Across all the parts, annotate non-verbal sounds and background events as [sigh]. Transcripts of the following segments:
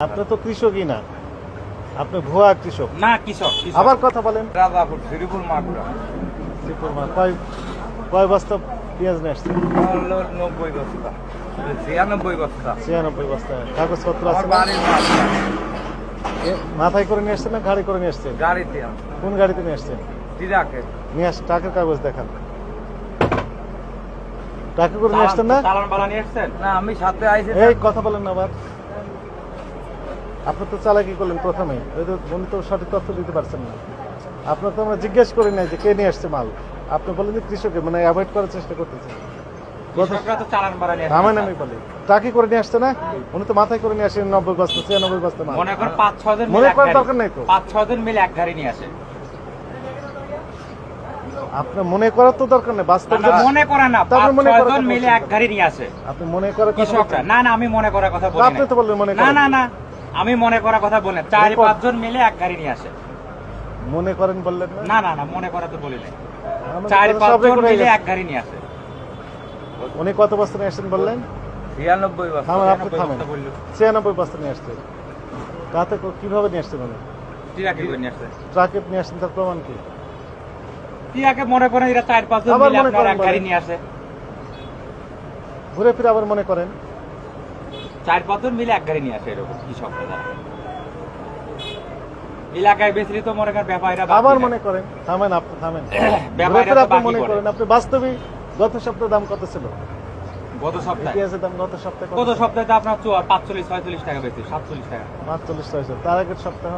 আপনি তো কৃষকই না। আপনি ভুয়া কৃষক। না কৃষক। আবার কথা বলেন। রাজাপুর শ্রীপুর মাগুরা। শ্রীপুর মা- কয় কয় বস্তা পেঁয়াজ নিয়ে আসছেন? হলো নব্বই বস্তা। ছিয়ানব্বই বস্তা। ছিয়ানব্বই বস্তা। কাগজপত্র আছে মাথায় করে নিয়ে আসছেন না গাড়ি করে নিয়ে আসছেন? গাড়িতে কোন গাড়িতে নিয়ে আসছেন? নিয়ে আস টাকার কাগজ দেখান। টাকা করে নিয়ে আসছেন না? চালান- চালান বালা নিয়ে এসছেন না আমি সাথে আইছি এই কথা বলেন না আবার। আপনি তো চালাকি করলেন প্রথমে ওই তো উনি তো সঠিক তথ্য দিতে পারছেন না। আপনার তো আমরা জিজ্ঞেস করি নাই যে কে নিয়ে আসছে মাল। আপনি বলেন যে কৃষকের মানে অ্যাভয়েড করার চেষ্টা করতেছেন। কৃষকরা তো চালান বালা নিয়ে আমার এসছেন। নামই বলে। টাকি করে নিয়ে আসছে না? উনি তো মাথায় করে নিয়ে আসেন নব্বই বস্তা ছিয়ানব্বই বস্তা মনে করেন পাঁচ ছয় জন মনে করার দরকার নাই তো। পাঁচ ছয় জন মিলে এক গাড়ি নিয়ে আসে। আপনার মনে করার তো দরকার নেই বাস্তব মনে করে না মনে মিলে এক গাড়ি নিয়ে আসে। আপনি মনে করার কথা না না আমি মনে করার কথা বলি আপনি না। তো বললেন মনে না না না। আমি মনে করার কথা বলি না। চার রেকর্ড। পাঁচ জন মিলে এক গাড়ি নিয়ে আসে। মনে করেন বললেন না? না না মনে করা তো বলি না আমাদের চার কথা পাঁচ সব জন record হয়ে মিলে এক গাড়ি নিয়ে আসে। উনি কত বস্তা নিয়ে আসছেন বললেন? ছিয়ানব্বই বস্তা আপনি থামেন। ছিয়ানব্বই বস্তা নিয়ে আসছেন তাতে কীভাবে নিয়ে আসছেন উনি? টিরাকে করে নিয়ে আসে ট্রাকে নিয়ে আসছেন তার প্রমাণ কি? টিরাকে মনে করেন এরা চার পাঁচ জন আবার মিলে মনে আপনার এক গাড়ি নিয়ে আসে। ঘুরে ফিরে আবার মনে করেন? চার জন মিলে এক গাড়ি নিয়ে আসে এরকম কৃষকরা যারা। এলাকায় বেশি তো মনে করেন ব্যাপারীরা আবার মনে করেন থামেন আপনি থামেন। [coughs] ব্যাপারীরা আপনি মনে করেন আপনি বাস্তবিক গত সপ্তাহে দাম কত ছিল? গত সপ্তাহে। দাম গত সপ্তাহে গত সপ্তাহে তো আপনার চুয়া- পাঁচচল্লিশ ছয়চল্লিশ টাকা বেশি সাতচল্লিশ টাকা। পাঁচচল্লিশ ছয়শো তার আগের সপ্তাহ?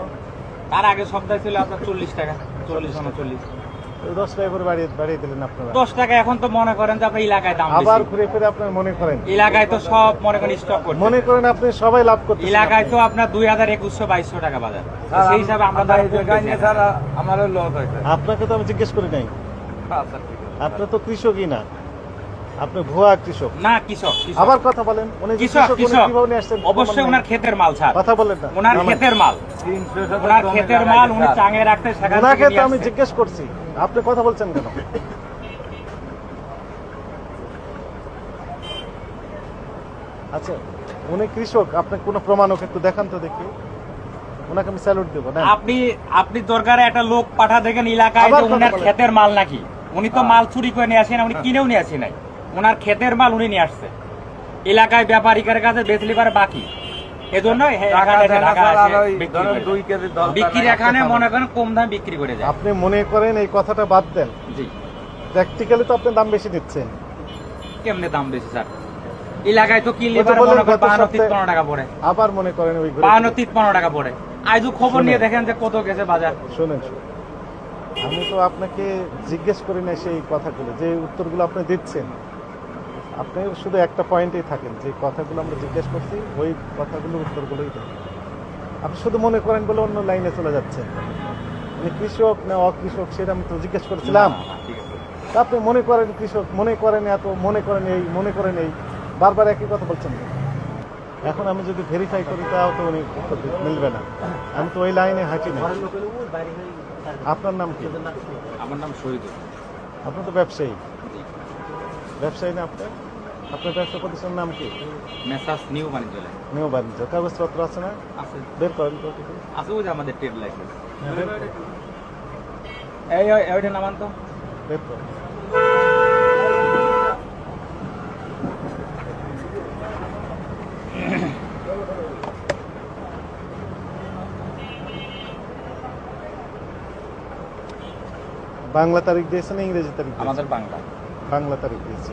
তার আগের সপ্তাহে ছিল আপনার চল্লিশ টাকা চল্লিশ উনচল্লিশ ওই দশ টাকা করে বাড়িয়ে বাড়িয়ে দিলেন আপনারা। দশ টাকা এখন তো মনে করেন যে আপনার এলাকায় দাম আবার ঘুরে ফিরে আপনার মনে করেন? এলাকায় তো সব মনে করেন স্টক মনে করেন আপনি সবাই লাভ করতে এলাকায় তো আপনার দুই হাজার একুশশো বাইশশো টাকা বাজার। সেই হিসাবে আমরা আমারও লস হয় আপনাকে তো আমি জিজ্ঞেস করি নাই। আচ্ছা ঠিক আছে। আপনি তো কৃষকই না। আপনি ভুয়া কৃষক। না কৃষক। আবার কথা বলেন উনি কৃষক কৃষক অবশ্যই ওনার ক্ষেতের মাল ছাড় কথা বলেন না। ওনার ক্ষেতের মাল। ওনার ক্ষেতের মাল উনি চাঙে রাখতে সেখান ওনাকে তো আমি জিজ্ঞেস করছি। আপনি কথা বলছেন কেন? আচ্ছা উনি কৃষক আপনি কোনো প্রমাণ ওকে একটু দেখান তো দেখি। ওনাকে আমি স্যালুট দেবো না আপনি আপনি দরকারে একটা লোক পাঠা দেখেন এলাকায় যে কথা ক্ষেতের মাল নাকি? উনি তো মাল চুরি করে নিয়ে আসেন উনি কিনেও নিয়ে আসেন নাই। ওনার ক্ষেতের মাল উনি নিয়ে আসছে। এলাকায় ব্যাপারীদের কাছে বেচলি পারে বাকি। এজন্য টাকা এখানে এসে দেয় না ঢাকা স্যার, আর এসে ওই বিক্রি ধরেন করে দুই যায়। কেজি দশ বিক্রির টাকা এখানে মনে করেন কম দামে বিক্রি করে যায় আপনি মনে করেন এই কথাটা বাদ দেন? জি। প্র্যাকটিক্যালি তো আপনি দাম বেশি নিচ্ছেন কেমনে দাম বেশি স্যার? এলাকায় তো কিনলে ওই তো পারে বললেন মনে করেন গত বাহান্ন সপ্তাহে- তিপ্পান্ন টাকা পড়ে। আবার মনে করেন ওই বাহান্ন ফিরে। টাকা পড়ে। আজও খবর নিয়ে দেখেন যে কত গেছে বাজার। শোনেন। আমি তো আপনাকে জিজ্ঞেস করি না সেই কথাগুলো যে উত্তরগুলো আপনি দিচ্ছেন। আপনি শুধু একটা পয়েন্টেই থাকেন যে কথাগুলো আমরা জিজ্ঞেস করছি ওই কথাগুলো উত্তরগুলোই দেন। আপনি শুধু মনে করেন বলে অন্য লাইনে চলে যাচ্ছেন। মানে কৃষক না অকৃষক সেটা আমি তো জিজ্ঞেস করেছিলাম। আপনি মনে করেন কৃষক মনে করেন এত মনে করেন এই মনে করেন এই বারবার একই কথা বলছেন? এখন আমি যদি ভেরিফাই করি তাও তো উনি উত্তর মিলবে না। আমি তো ওই লাইনে হাঁটি না আপনার নাম কি? আমার নাম শহীদ আপনি তো ব্যবসায়ী। ব্যবসায়ী না আপনার? আপনার ব্যবসা প্রতিষ্ঠানের নাম কি? মেসাস নিউ বাণিজ্যালয় নিউ বাণিজ্য। কাগজপত্র আছে না? আছে। বের করেন তো আছে ওই যে আমাদের ট্রেড লাইসেন্স হ্যাঁ, এই ওইটা নামান তো। বের করেন। বাংলা তারিখ দিয়েছে না ইংরেজি তারিখ আমাদের বাংলা। বাংলা তারিখ দিয়েছে